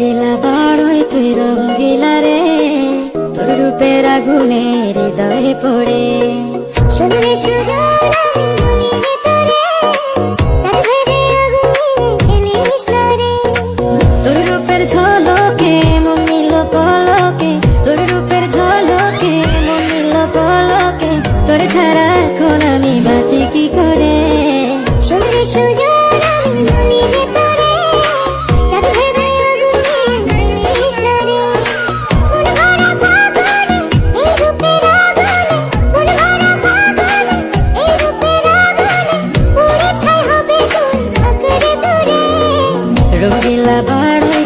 গেলা বাড়ই তুই রং গিলা রে। তোর রূপের আগুনে হৃদয়ে পড়ে। সুন্দরী সুজন তোর রূপের ঝলকে মমিল ছাড়া এখন আমি বাঁচি কি করে? ರುಗಿಲಬಾರದು